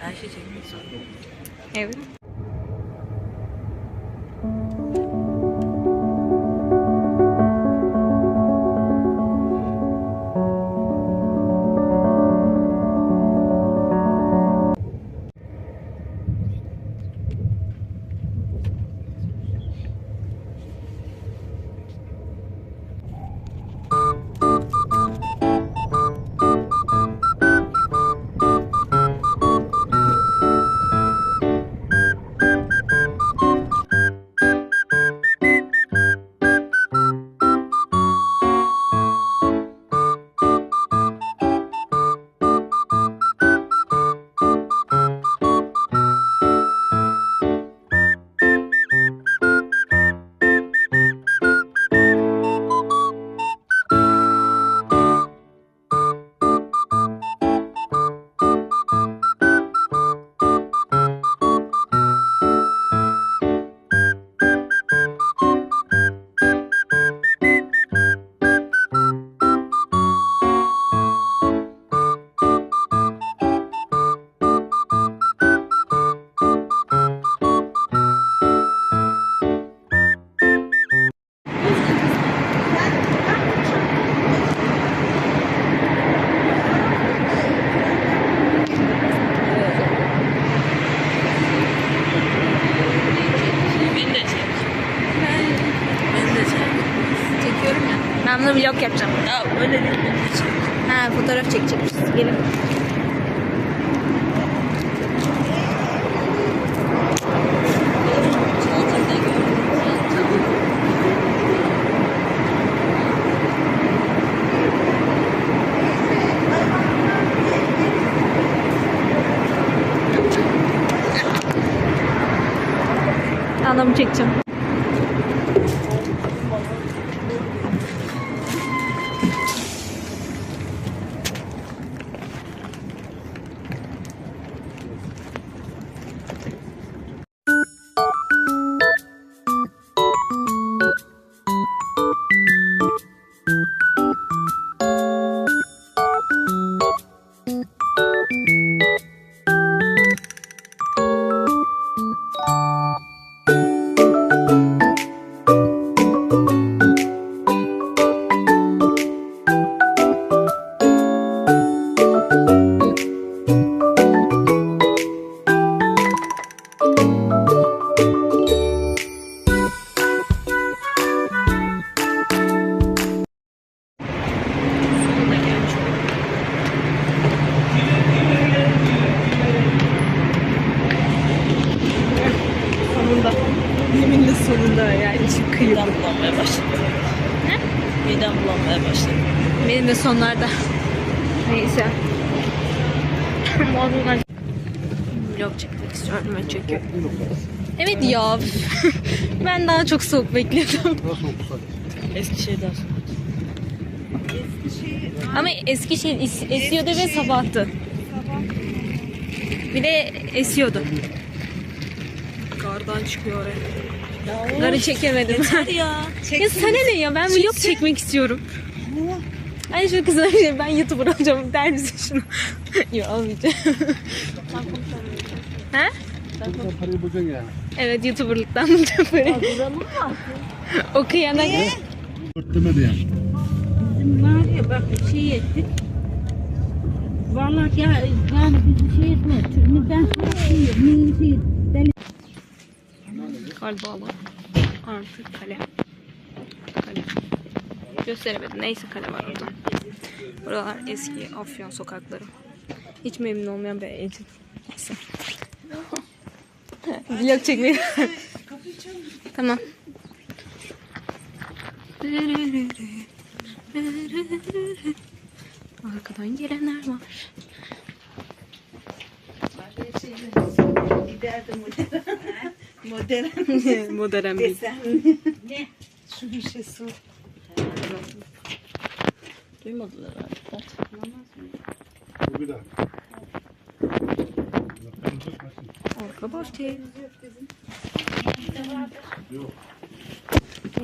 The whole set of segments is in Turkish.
Her şey zorunda. Evet. Vlog yapacağım. Ya öyle değil. Ha fotoğraf çekecekmişiz. Gelin. Anamı çekeceğim. Sonlarda. Neyse. Boğazımdan vlog çekmek istiyorum ve çekiyorum. Evet ya. ben daha çok soğuk bekliyordum. Eskişehir'den sonra. Ama Eskişehir es- esiyordu ve sabahtı. Bir de esiyordu. Kardan çıkıyor oraya. Ya Garı çekemedim. Yeter ya. ya sana ne ya ben vlog çekmek istiyorum. Ay şu kızlar şey ben YouTuber olacağım der misin şunu? Yok almayacağım. ha? parayı bulacaksın yani. Evet YouTuber'lıktan bulacağım parayı. Okuyana göre. Örtlemedi yani. Bizim var ya bak şey ettik. Vallahi ya yani bizi şey etme. Çünkü ben şey, şey, deli Galiba bu. Artık kale. Kale. Gösteremedim. Neyse kale var orada. Buralar eski Afyon sokakları. Hiç memnun olmayan bir eğitim. Neyse. Vlog çekmeyi. tamam. Arkadan gelenler var. Modern. Modern bir. ne? Şu bir şey sor. Duymadılar artık. Bu bir daha. Arka. Yok.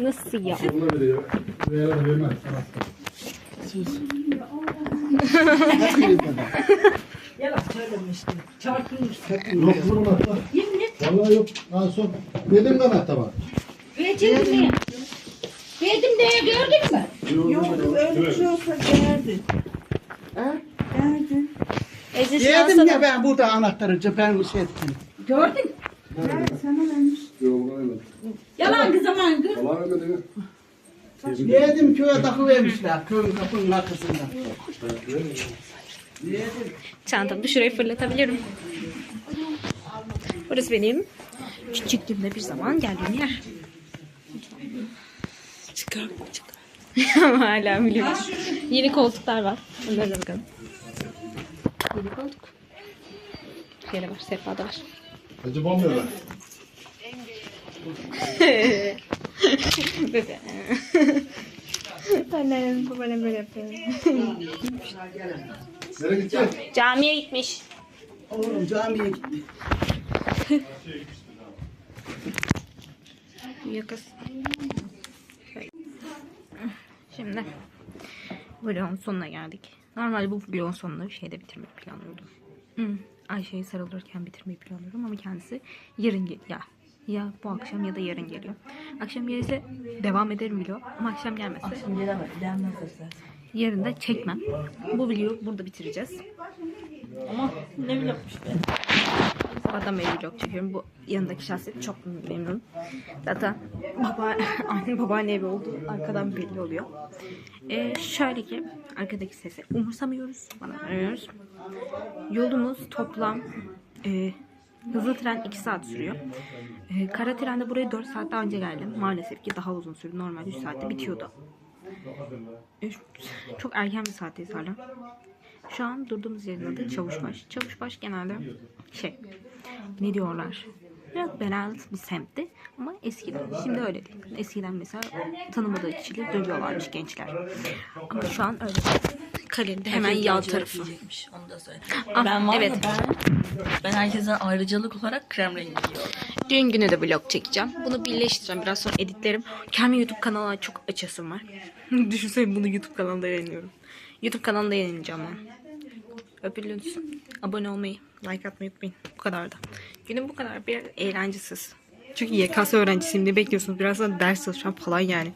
Nasıl ya? Veya vermez. Söylemiştim. Çarpılmış. Yok bunun hatta. Vallahi yok. En son dedim ben hatta bak. Vereceğim mi? Verdim diye gördün mü? Yok öyle bir şey olsa geldi. Geldi. Ece şu an Yedim ya ben burada anahtarı ben şey ettim. Gördün mü? Sana vermiş. Yok öyle. Yalan kız zaman kız. Allah öyle değil. Yedim köye takıvermişler. Köyün kapının arkasında. Yedim. Çantamı şuraya fırlatabilirim. Burası benim küçüklüğümde bir zaman geldiğim yer. Çıkar çıkar. Hala biliyorum. Yeni koltuklar var. Onlara da bakalım. Yeni koltuk. Yere var, sehpada var. Acı bombuyorlar. Böyle. Annem babaannem böyle yapıyor. Nereye gidecek? Camiye gitmiş. Oğlum camiye gitti. Yakız. Şimdi vlogun sonuna geldik. Normalde bu vlogun sonunu şeyde bitirmeyi planlıyordum. Hmm, Ayşe'ye sarılırken bitirmeyi planlıyordum ama kendisi yarın gel ya ya bu akşam ya da yarın geliyor. Akşam gelirse devam ederim vlog ama akşam gelmez. Akşam gelemez. Gelmez. Yarın da çekmem. Bu videoyu burada bitireceğiz. Ama ne bileymiş be. Sabahtan beri vlog çekiyorum. Bu yanındaki şahsiyet çok memnun. Zaten baba, anne babaanne evi oldu. Arkadan belli oluyor. Ee, şöyle ki arkadaki sesi umursamıyoruz. Bana vermiyoruz. Yolumuz toplam e, hızlı tren 2 saat sürüyor. E, kara trende buraya 4 saat daha önce geldim. Maalesef ki daha uzun sürdü. Normalde 3 saatte bitiyordu. E, çok erken bir saatteyiz hala. Şu an durduğumuz yerin adı Çavuşbaş. Çavuşbaş genelde şey ne diyorlar? Biraz belalı bir semtti ama eskiden. Şimdi öyle değil. Eskiden mesela tanımadığı kişileri dövüyorlarmış gençler. Ama şu an öyle. Kalenin de hemen yan tarafı. Onu da söyle. Ah, ben var evet. evet. ben, ben herkesten ayrıcalık olarak krem rengi giyiyorum. Düğün günü de vlog çekeceğim. Bunu birleştireceğim. Biraz sonra editlerim. Kendi YouTube kanalına çok açasım var. Düşünsene bunu YouTube kanalında yayınlıyorum. YouTube kanalında yayınlayacağım ben. Öpülünüz. Abone olmayı, like atmayı unutmayın. Bu kadar da. Günüm bu kadar. Bir eğlencesiz. Çünkü YKS öğrencisiyim. Ne bekliyorsunuz? Biraz sonra ders çalışacağım falan yani.